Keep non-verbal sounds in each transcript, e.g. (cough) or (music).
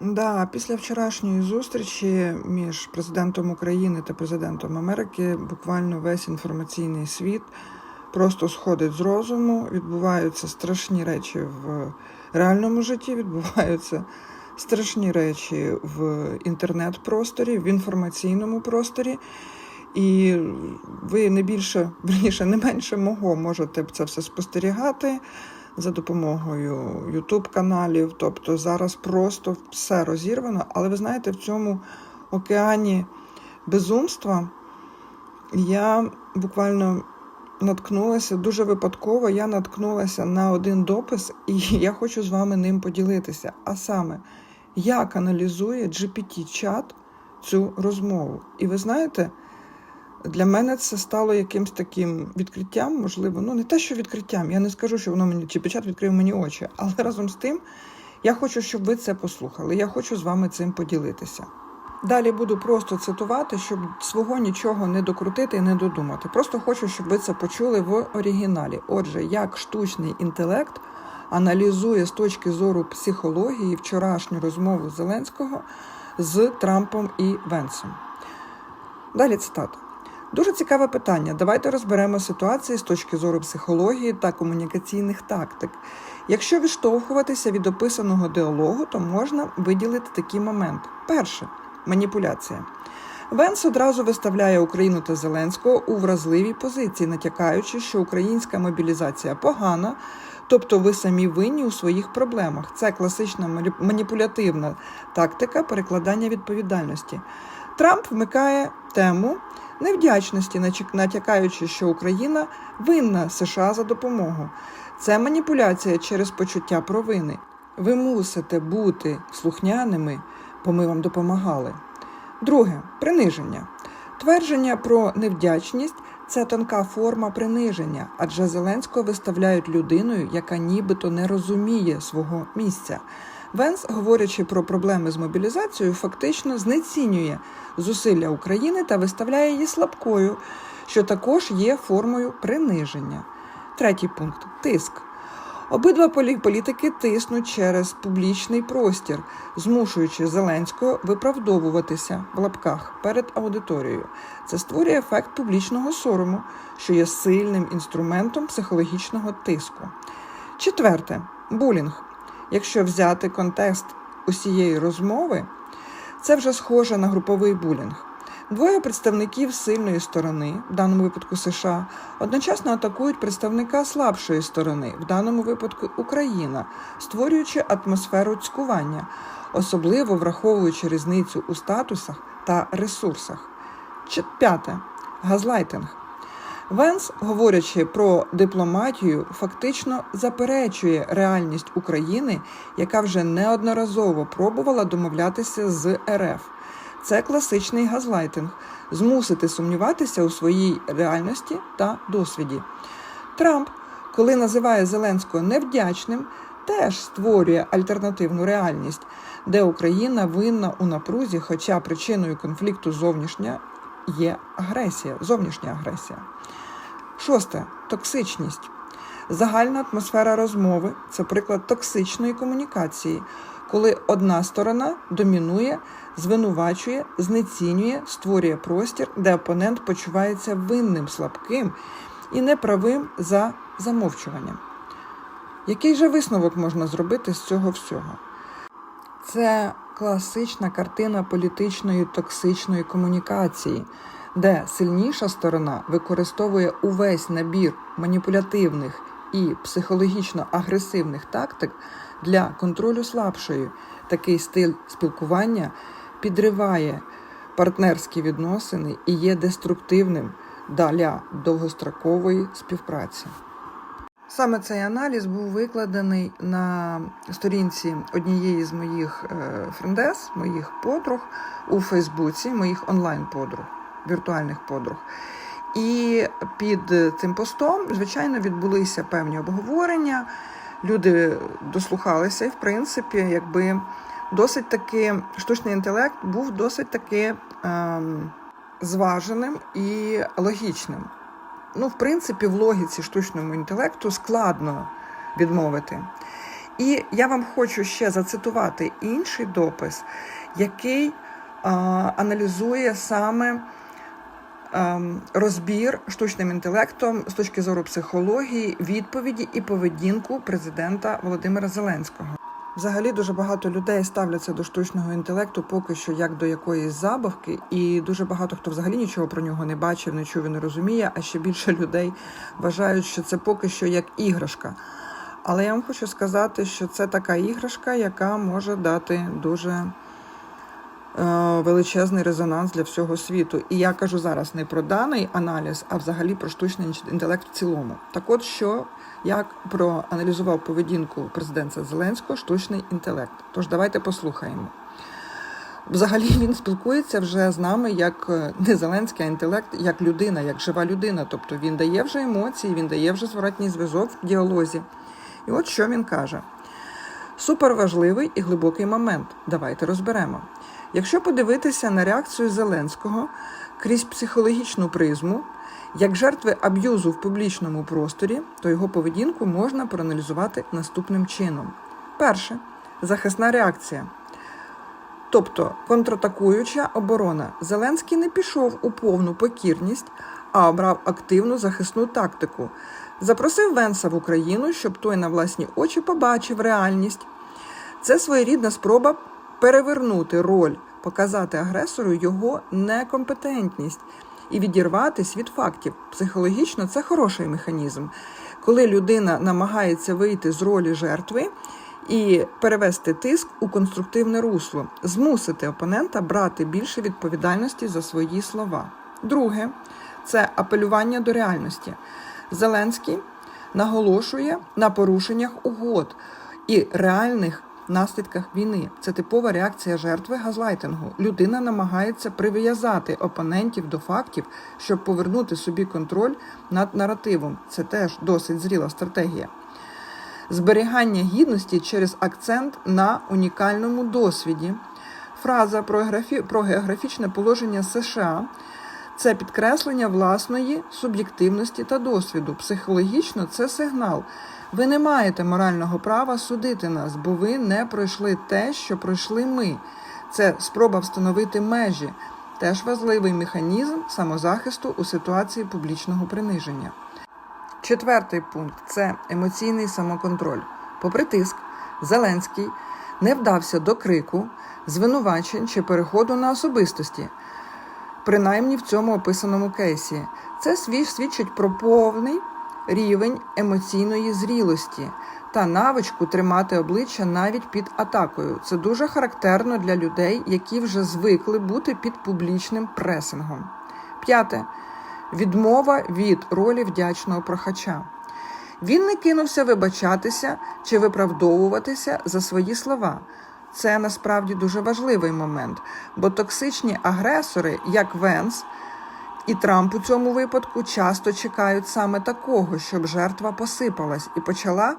Да, після вчорашньої зустрічі між президентом України та президентом Америки буквально весь інформаційний світ просто сходить з розуму. Відбуваються страшні речі в реальному житті, відбуваються страшні речі в інтернет-просторі, в інформаційному просторі. І ви не більше, верніше, не менше мого можете це все спостерігати за допомогою youtube каналів. Тобто зараз просто все розірвано. Але ви знаєте, в цьому океані безумства я буквально наткнулася дуже випадково. Я наткнулася на один допис, і (laughs) я хочу з вами ним поділитися. А саме, як аналізує GPT-чат цю розмову. І ви знаєте. Для мене це стало якимсь таким відкриттям, можливо, ну не те, що відкриттям. Я не скажу, що воно мені чи печат відкрив мені очі, але разом з тим я хочу, щоб ви це послухали. Я хочу з вами цим поділитися. Далі буду просто цитувати, щоб свого нічого не докрутити і не додумати. Просто хочу, щоб ви це почули в оригіналі. Отже, як штучний інтелект аналізує з точки зору психології вчорашню розмову Зеленського з Трампом і Венсом. Далі цитата. Дуже цікаве питання. Давайте розберемо ситуації з точки зору психології та комунікаційних тактик. Якщо відштовхуватися від описаного діалогу, то можна виділити такі моменти. Перше маніпуляція. Венс одразу виставляє Україну та Зеленського у вразливій позиції, натякаючи, що українська мобілізація погана, тобто ви самі винні у своїх проблемах. Це класична маніпулятивна тактика перекладання відповідальності. Трамп вмикає тему невдячності, натякаючи, що Україна винна США за допомогу. Це маніпуляція через почуття провини. Ви мусите бути слухняними, бо ми вам допомагали. Друге приниження. Твердження про невдячність це тонка форма приниження, адже Зеленського виставляють людиною, яка нібито не розуміє свого місця. Венс, говорячи про проблеми з мобілізацією, фактично знецінює зусилля України та виставляє її слабкою, що також є формою приниження. Третій пункт тиск. Обидва політики тиснуть через публічний простір, змушуючи Зеленського виправдовуватися в лапках перед аудиторією. Це створює ефект публічного сорому, що є сильним інструментом психологічного тиску. Четверте булінг. Якщо взяти контекст усієї розмови, це вже схоже на груповий булінг. Двоє представників сильної сторони, в даному випадку США, одночасно атакують представника слабшої сторони, в даному випадку Україна, створюючи атмосферу цькування, особливо враховуючи різницю у статусах та ресурсах. П'яте газлайтинг. Венс, говорячи про дипломатію, фактично заперечує реальність України, яка вже неодноразово пробувала домовлятися з РФ. Це класичний газлайтинг змусити сумніватися у своїй реальності та досвіді. Трамп, коли називає Зеленського невдячним, теж створює альтернативну реальність, де Україна винна у напрузі, хоча причиною конфлікту зовнішня є агресія, зовнішня агресія. Шосте токсичність. Загальна атмосфера розмови це приклад токсичної комунікації, коли одна сторона домінує, звинувачує, знецінює, створює простір, де опонент почувається винним, слабким і неправим за замовчуванням. Який же висновок можна зробити з цього всього? Це класична картина політичної токсичної комунікації, де сильніша сторона використовує увесь набір маніпулятивних і психологічно агресивних тактик для контролю слабшої. Такий стиль спілкування підриває партнерські відносини і є деструктивним для довгострокової співпраці. Саме цей аналіз був викладений на сторінці однієї з моїх е, френдес, моїх подруг у Фейсбуці, моїх онлайн-подруг, віртуальних подруг. І під цим постом, звичайно, відбулися певні обговорення. Люди дослухалися, і в принципі, якби досить таки штучний інтелект був досить таки ем, зваженим і логічним. Ну, в принципі, в логіці штучному інтелекту складно відмовити. І я вам хочу ще зацитувати інший допис, який а, аналізує саме ем, розбір штучним інтелектом з точки зору психології, відповіді і поведінку президента Володимира Зеленського. Взагалі дуже багато людей ставляться до штучного інтелекту поки що як до якоїсь забавки, і дуже багато хто взагалі нічого про нього не бачив, не чув і не розуміє. А ще більше людей вважають, що це поки що як іграшка. Але я вам хочу сказати, що це така іграшка, яка може дати дуже величезний резонанс для всього світу. І я кажу зараз не про даний аналіз, а взагалі про штучний інтелект в цілому. Так от що як проаналізував поведінку президента Зеленського штучний інтелект. Тож давайте послухаємо. Взагалі він спілкується вже з нами як е, не Зеленський, а інтелект, як людина, як жива людина. Тобто він дає вже емоції, він дає вже зворотній зв'язок в діалозі. І от що він каже: суперважливий і глибокий момент. Давайте розберемо. Якщо подивитися на реакцію Зеленського крізь психологічну призму, як жертви аб'юзу в публічному просторі, то його поведінку можна проаналізувати наступним чином: перше захисна реакція. Тобто контратакуюча оборона. Зеленський не пішов у повну покірність, а обрав активну захисну тактику. Запросив Венса в Україну, щоб той на власні очі побачив реальність. Це своєрідна спроба перевернути роль, показати агресору його некомпетентність і відірватись від фактів. Психологічно це хороший механізм. Коли людина намагається вийти з ролі жертви і перевести тиск у конструктивне русло, змусити опонента брати більше відповідальності за свої слова. Друге це апелювання до реальності. Зеленський наголошує на порушеннях угод і реальних наслідках війни. Це типова реакція жертви газлайтингу. Людина намагається прив'язати опонентів до фактів, щоб повернути собі контроль над наративом. Це теж досить зріла стратегія. Зберігання гідності через акцент на унікальному досвіді. Фраза про, географі... про географічне положення США це підкреслення власної суб'єктивності та досвіду. Психологічно це сигнал. Ви не маєте морального права судити нас, бо ви не пройшли те, що пройшли ми. Це спроба встановити межі, теж важливий механізм самозахисту у ситуації публічного приниження. Четвертий пункт це емоційний самоконтроль. Попри тиск, Зеленський не вдався до крику, звинувачень чи переходу на особистості, принаймні в цьому описаному кейсі. Це свідчить про повний рівень емоційної зрілості та навичку тримати обличчя навіть під атакою. Це дуже характерно для людей, які вже звикли бути під публічним пресингом. П'яте. Відмова від ролі вдячного прохача. Він не кинувся вибачатися чи виправдовуватися за свої слова. Це насправді дуже важливий момент, бо токсичні агресори, як Венс і Трамп у цьому випадку, часто чекають саме такого, щоб жертва посипалась і почала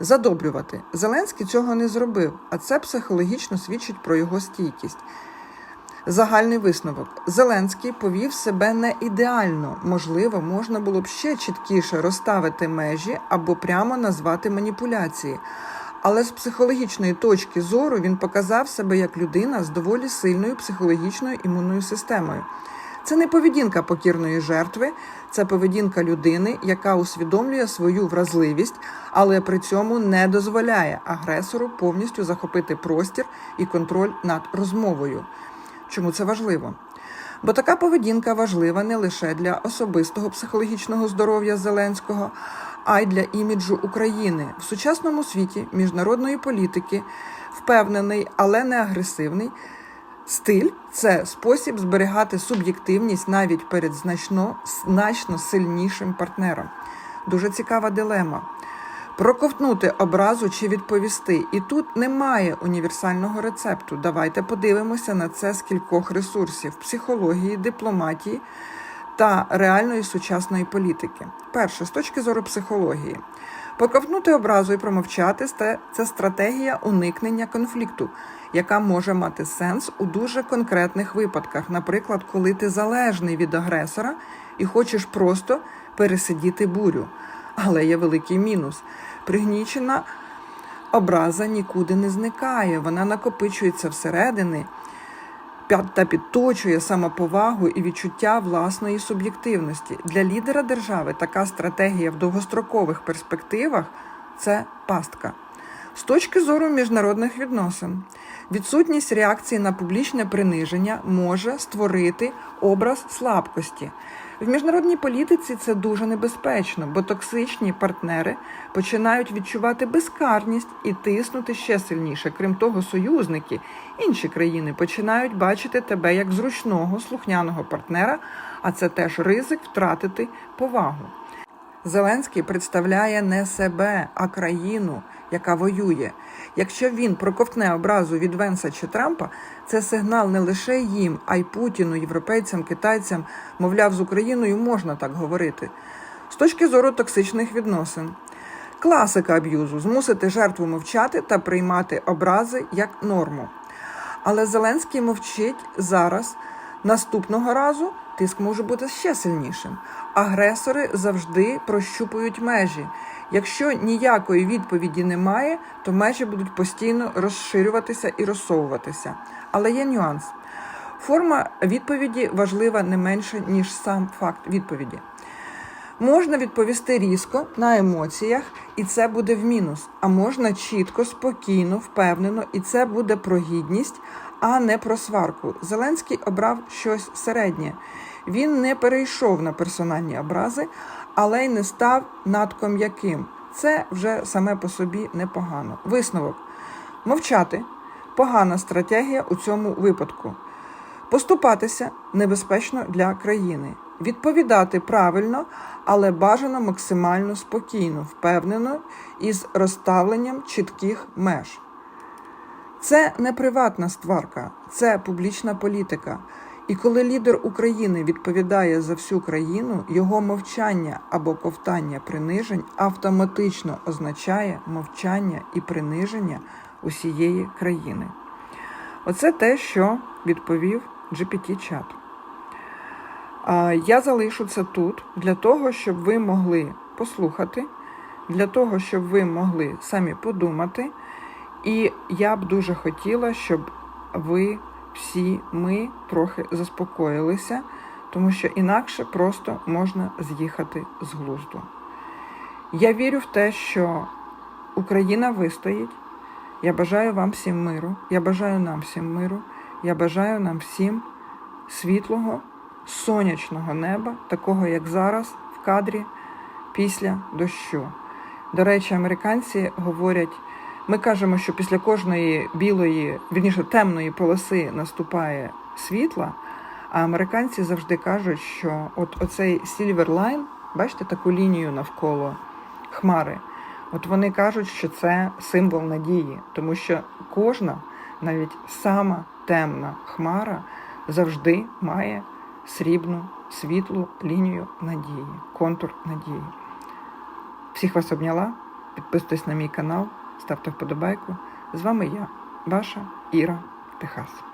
задобрювати. Зеленський цього не зробив, а це психологічно свідчить про його стійкість. Загальний висновок. Зеленський повів себе не ідеально. Можливо, можна було б ще чіткіше розставити межі або прямо назвати маніпуляції. Але з психологічної точки зору він показав себе як людина з доволі сильною психологічною імунною системою. Це не поведінка покірної жертви, це поведінка людини, яка усвідомлює свою вразливість, але при цьому не дозволяє агресору повністю захопити простір і контроль над розмовою. Чому це важливо? Бо така поведінка важлива не лише для особистого психологічного здоров'я Зеленського, а й для іміджу України в сучасному світі міжнародної політики, впевнений, але не агресивний. Стиль це спосіб зберігати суб'єктивність навіть перед значно, значно сильнішим партнером. Дуже цікава дилема. Проковтнути образу чи відповісти. І тут немає універсального рецепту. Давайте подивимося на це з кількох ресурсів: психології, дипломатії та реальної сучасної політики. Перше, з точки зору психології, проковтнути образу і промовчати це стратегія уникнення конфлікту, яка може мати сенс у дуже конкретних випадках, наприклад, коли ти залежний від агресора і хочеш просто пересидіти бурю. Але є великий мінус. Пригнічена образа нікуди не зникає, вона накопичується всередини пя- та підточує самоповагу і відчуття власної суб'єктивності. Для лідера держави така стратегія в довгострокових перспективах це пастка. З точки зору міжнародних відносин, відсутність реакції на публічне приниження може створити образ слабкості. В міжнародній політиці це дуже небезпечно, бо токсичні партнери починають відчувати безкарність і тиснути ще сильніше. Крім того, союзники, інші країни починають бачити тебе як зручного слухняного партнера, а це теж ризик втратити повагу. Зеленський представляє не себе, а країну, яка воює. Якщо він проковтне образу від Венса чи Трампа, це сигнал не лише їм, а й Путіну, європейцям, китайцям. Мовляв, з Україною можна так говорити. З точки зору токсичних відносин. Класика аб'юзу змусити жертву мовчати та приймати образи як норму. Але Зеленський мовчить зараз. Наступного разу тиск може бути ще сильнішим. Агресори завжди прощупують межі. Якщо ніякої відповіді немає, то межі будуть постійно розширюватися і розсовуватися. Але є нюанс. Форма відповіді важлива не менше, ніж сам факт відповіді. Можна відповісти різко на емоціях, і це буде в мінус. А можна чітко, спокійно, впевнено, і це буде про гідність, а не про сварку. Зеленський обрав щось середнє. Він не перейшов на персональні образи, але й не став надто м'яким. Це вже саме по собі непогано. Висновок: мовчати погана стратегія у цьому випадку. Поступатися небезпечно для країни, відповідати правильно, але бажано максимально спокійно, впевнено із розставленням чітких меж. Це не приватна стварка, це публічна політика. І коли лідер України відповідає за всю країну, його мовчання або ковтання принижень автоматично означає мовчання і приниження усієї країни. Оце те, що відповів GPT-чат. Я залишу це тут для того, щоб ви могли послухати, для того, щоб ви могли самі подумати. І я б дуже хотіла, щоб ви всі ми трохи заспокоїлися, тому що інакше просто можна з'їхати з глузду. Я вірю в те, що Україна вистоїть. Я бажаю вам всім миру. Я бажаю нам всім миру. Я бажаю нам всім світлого, сонячного неба, такого як зараз в кадрі після дощу. До речі, американці говорять. Ми кажемо, що після кожної білої, вірніше темної полоси наступає світла, а американці завжди кажуть, що от оцей Silver Line, бачите таку лінію навколо хмари, от вони кажуть, що це символ надії, тому що кожна, навіть сама темна хмара, завжди має срібну світлу лінію надії, контур надії. Всіх вас обняла. Підписуйтесь на мій канал ставте вподобайку. З вами я, ваша Іра Техас.